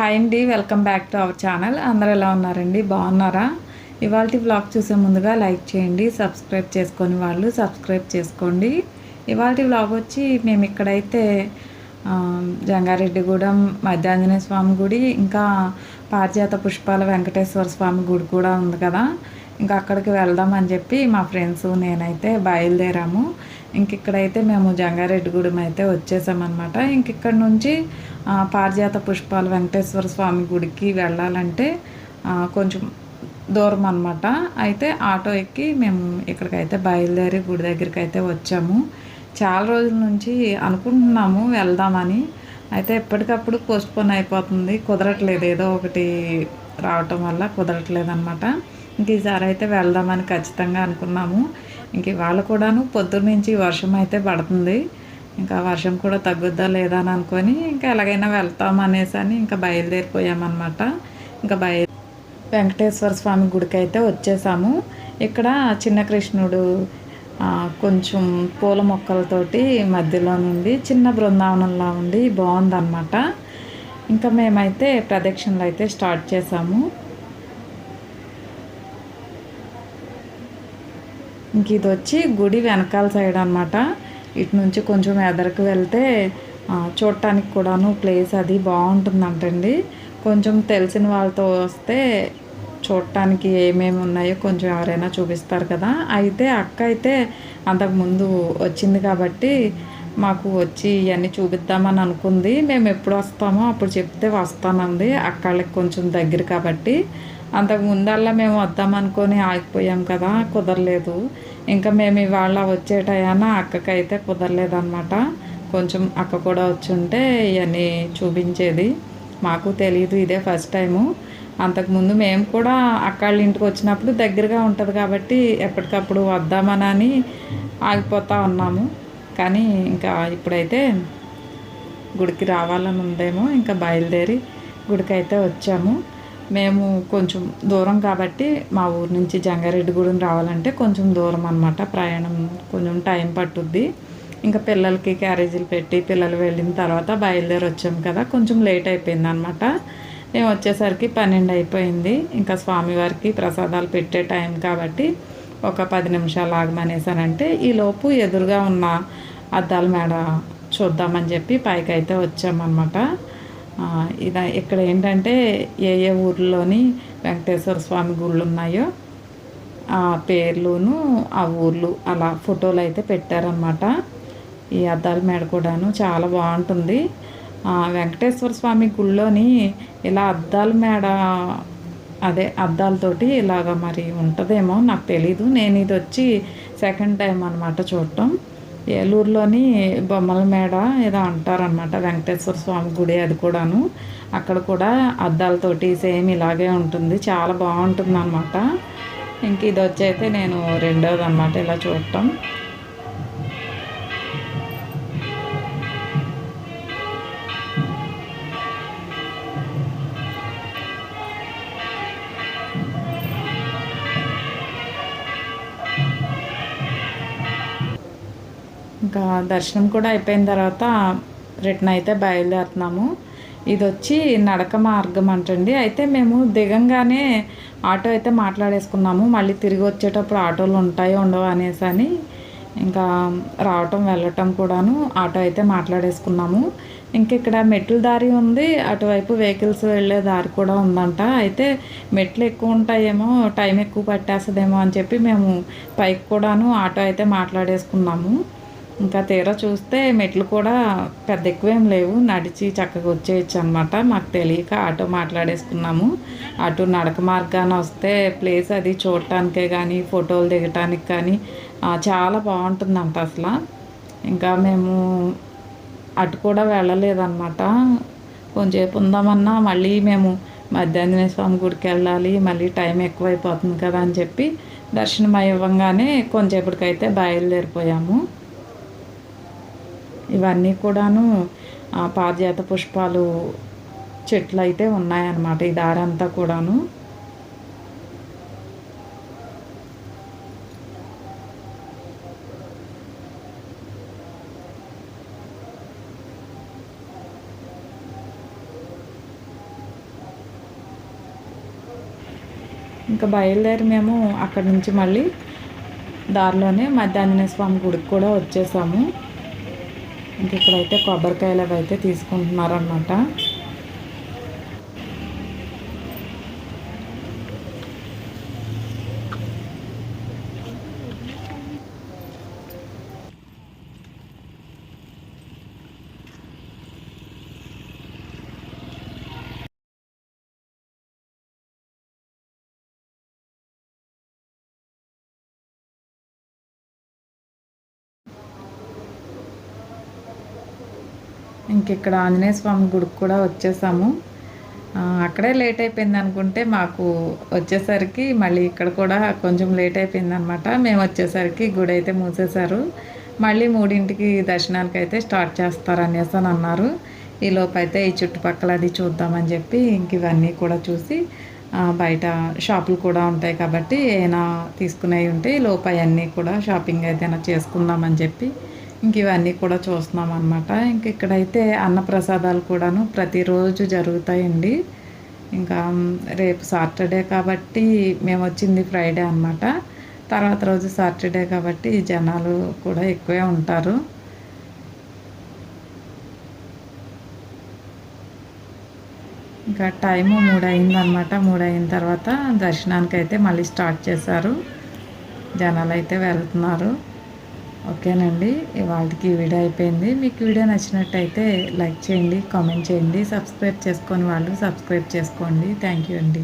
Hi అండి welcome back to our channel అందరూ ఎలా ఉన్నారండి? బాగున్నారా? ఇవాళ వ్లాగ్ చూసే ముందుగా లైక్ చేయండి సబ్స్క్రైబ్ చేసుకొని వాళ్ళు సబ్స్క్రైబ్ చేసుకోండి. ఇవాళ వ్లాగ్ వచ్చి మేము ఇక్కడైతే జంగారెడ్డిగూడెం మధ్యాంజనేయ స్వామి గుడి ఇంకా పారిజాత పుష్పాల వెంకటేశ్వర స్వామి గుడి కూడా ఉంది కదా. ఇంకా అక్కడికి వెళ్దామని చెప్పి మా ఫ్రెండ్స్ నేనైతే బయలుదేరాము. ఇంకిక్కడైతే మేము జంగారెడ్డిగూడెం అయితే వచ్చేసామన్నమాట. ఇంకిక్కడ నుంచి పారిజాత పుష్పాలు వెంకటేశ్వర స్వామి గుడికి వెళ్ళాలంటే కొంచెం దూరం అనమాట అయితే ఆటో ఎక్కి మేము ఇక్కడికైతే బయలుదేరి గుడి దగ్గరికి అయితే వచ్చాము. చాలా రోజుల నుంచి అనుకుంటున్నాము వెళ్దామని. అయితే ఎప్పటికప్పుడు పోస్ట్పోన్ అయిపోతుంది. కుదరట్లేదు ఏదో ఒకటి రావటం వల్ల కుదరట్లేదు అనమాట ఇంక ఈసారి అయితే వెళ్దామని ఖచ్చితంగా అనుకున్నాము. ఇంక ఇవాళ కూడాను పొద్దున్న నుంచి వర్షం అయితే పడుతుంది. ఇంకా వర్షం కూడా తగ్గుద్దా లేదా అని అనుకొని ఇంకా ఎలాగైనా వెళ్తాం అనేసి అని ఇంకా బయలుదేరిపోయామన్నమాట. ఇంకా బయ వెంకటేశ్వర స్వామి గుడికి అయితే వచ్చేసాము. ఇక్కడ చిన్న కృష్ణుడు కొంచెం పూల మొక్కలతోటి మధ్యలో నుండి చిన్న బృందావనంలా ఉండి బాగుందన్నమాట. ఇంకా మేమైతే ప్రదక్షిణలు అయితే స్టార్ట్ చేసాము. ఇంక ఇది వచ్చి గుడి వెనకాల సైడ్ అనమాట ఇటు నుంచి కొంచెం ఎదరకు వెళ్తే చూడటానికి కూడాను ప్లేస్ అది బాగుంటుందంటండి. కొంచెం తెలిసిన వాళ్ళతో వస్తే చూడటానికి ఏమేమి ఉన్నాయో కొంచెం ఎవరైనా చూపిస్తారు కదా. అయితే అక్క అయితే అంతకుముందు వచ్చింది కాబట్టి మాకు వచ్చి ఇవన్నీ చూపిద్దామని అనుకుంది. మేము ఎప్పుడు వస్తామో అప్పుడు చెప్తే వస్తానంది. అక్కళ్ళకి కొంచెం దగ్గర కాబట్టి అంతకు ముందల్లా మేము వద్దామనుకొని ఆగిపోయాం కదా కుదరలేదు. ఇంకా మేము ఇవాళ వచ్చే టయాన అక్కకైతే కుదరలేదన్నమాట. కొంచెం అక్క కూడా వచ్చుంటే ఇవన్నీ చూపించేది. మాకు తెలియదు ఇదే ఫస్ట్ టైము. అంతకుముందు మేము కూడా అక్కళ్ళ ఇంటికి వచ్చినప్పుడు దగ్గరగా ఉంటుంది కాబట్టి ఎప్పటికప్పుడు వద్దామనని ఆగిపోతూ ఉన్నాము. కానీ ఇంకా ఇప్పుడైతే గుడికి రావాలని ఉందేమో ఇంకా బయలుదేరి గుడికి అయితే వచ్చాము. మేము కొంచెం దూరం కాబట్టి మా ఊరు నుంచి జంగారెడ్డిగూడెం రావాలంటే కొంచెం దూరం అనమాట ప్రయాణం కొంచెం టైం పట్టుద్ది. ఇంకా పిల్లలకి క్యారేజీలు పెట్టి పిల్లలు వెళ్ళిన తర్వాత బయలుదేరి వచ్చాము కదా. కొంచెం లేట్ అయిపోయింది అనమాట మేము వచ్చేసరికి పన్నెండు అయిపోయింది. ఇంకా స్వామివారికి ప్రసాదాలు పెట్టే టైం కాబట్టి ఒక పది నిమిషాలు ఆగమనేసానంటే ఈలోపు ఎదురుగా ఉన్న అద్దాల మేడ చూద్దామని చెప్పి పైకి అయితే వచ్చామన్నమాట. ఇది ఇక్కడ ఏంటంటే ఏ ఏ ఊర్లోని వెంకటేశ్వర స్వామి గుళ్ళు ఉన్నాయో ఆ పేర్లును ఆ ఊర్లు అలా ఫోటోలు అయితే పెట్టారనమాట ఈ అద్దాల మేడ కూడాను చాలా బాగుంటుంది. వెంకటేశ్వర స్వామి గుళ్ళోని ఇలా అద్దాల మేడ అదే అద్దాలతోటి ఇలాగ మరి ఉంటుందేమో నాకు తెలీదు. నేను ఇది వచ్చి సెకండ్ టైం అనమాట చూడటం. ఏలూరులోని బొమ్మల మేడ ఏదో అంటారనమాట వెంకటేశ్వర స్వామి గుడి అది కూడాను. అక్కడ కూడా అద్దాలతోటి సేమ్ ఇలాగే ఉంటుంది. చాలా బాగుంటుంది అనమాట ఇంక ఇది వచ్చైతే నేను రెండోది అనమాట ఇలా చూడటం. ఇంకా దర్శనం కూడా అయిపోయిన తర్వాత రిటర్న్ అయితే బయలుదేరుతున్నాము. ఇది వచ్చి నడక మార్గం అంటండి. అయితే మేము దిగంగానే ఆటో అయితే మాట్లాడేసుకున్నాము. మళ్ళీ తిరిగి వచ్చేటప్పుడు ఆటోలు ఉంటాయో ఉండవు అనేసి అని ఇంకా రావటం వెళ్ళటం కూడాను ఆటో అయితే మాట్లాడేసుకున్నాము. ఇంక ఇక్కడ మెట్ల దారి ఉంది. అటువైపు వెహికల్స్ వెళ్ళే దారి కూడా ఉందంట. అయితే మెట్లు ఎక్కువ ఉంటాయేమో టైం ఎక్కువ పట్టేస్తుందేమో అని చెప్పి మేము పైకి కూడాను ఆటో అయితే మాట్లాడేసుకున్నాము. ఇంకా తీరా చూస్తే మెట్లు కూడా పెద్ద ఎక్కువేం లేవు. నడిచి చక్కగా వచ్చేయచ్చు అనమాట మాకు తెలియక ఆటో మాట్లాడేసుకున్నాము. అటు నడక మార్గాన వస్తే ప్లేస్ అది చూడటానికే కానీ ఫోటోలు దిగటానికి కానీ చాలా బాగుంటుందంట అసలు. ఇంకా మేము అటు కూడా వెళ్ళలేదన్నమాట. కొంచెంసేపు ఉందామన్నా మళ్ళీ మేము మధ్యాహ్నం స్వామి గుడికి వెళ్ళాలి మళ్ళీ టైం ఎక్కువైపోతుంది కదా అని చెప్పి దర్శనం అయ్యవంగానే కొంచెంసేపటికైతే బయలుదేరిపోయాము. ఇవన్నీ కూడాను పారిజాత పుష్పాలు చెట్లు అయితే ఉన్నాయన్నమాట ఈ దారంతా కూడాను. ఇంకా బయలుదేరి మేము అక్కడి నుంచి మళ్ళీ దారిలోనే మధ్యాంజనేయ స్వామి గుడికి కూడా వచ్చేసాము. ఇంక ఇక్కడైతే కొబ్బరికాయలు అవి అయితే తీసుకుంటున్నారనమాట ఇంకిక్కడ ఆంజనేయ స్వామి గుడికి కూడా వచ్చేసాము. అక్కడే లేట్ అయిపోయింది అనుకుంటే మాకు వచ్చేసరికి మళ్ళీ ఇక్కడ కూడా కొంచెం లేట్ అయిపోయింది అనమాట మేము వచ్చేసరికి గుడి అయితే మూసేశారు. మళ్ళీ మూడింటికి దర్శనానికి అయితే స్టార్ట్ చేస్తారు అనేసి అని అన్నారు. ఈ లోపు అయితే ఈ చుట్టుపక్కల అది చూద్దామని చెప్పి ఇంక ఇవన్నీ కూడా చూసి బయట షాపులు కూడా ఉంటాయి కాబట్టి ఏమైనా తీసుకునేవి ఉంటే ఈ లోపు అవన్నీ కూడా షాపింగ్ అయితే చేసుకుందామని చెప్పి ఇంక ఇవన్నీ కూడా చూస్తున్నాం అనమాట ఇంక ఇక్కడైతే అన్నప్రసాదాలు కూడాను ప్రతిరోజు జరుగుతాయండి. ఇంకా రేపు సాటర్డే కాబట్టి మేము వచ్చింది ఫ్రైడే అనమాట తర్వాత రోజు సాటర్డే కాబట్టి జనాలు కూడా ఎక్కువే ఉంటారు. ఇంకా టైము మూడు అయిందనమాట మూడు అయిన తర్వాత దర్శనానికి అయితే మళ్ళీ స్టార్ట్ చేశారు. జనాలు అయితే వెళ్తున్నారు. ఓకేనండి వాళ్ళకి వీడియో అయిపోయింది. మీకు వీడియో నచ్చినట్టయితే లైక్ చేయండి కామెంట్ చేయండి సబ్స్క్రైబ్ చేసుకొని వాళ్ళు సబ్స్క్రైబ్ చేసుకోండి. థ్యాంక్ యూ అండి.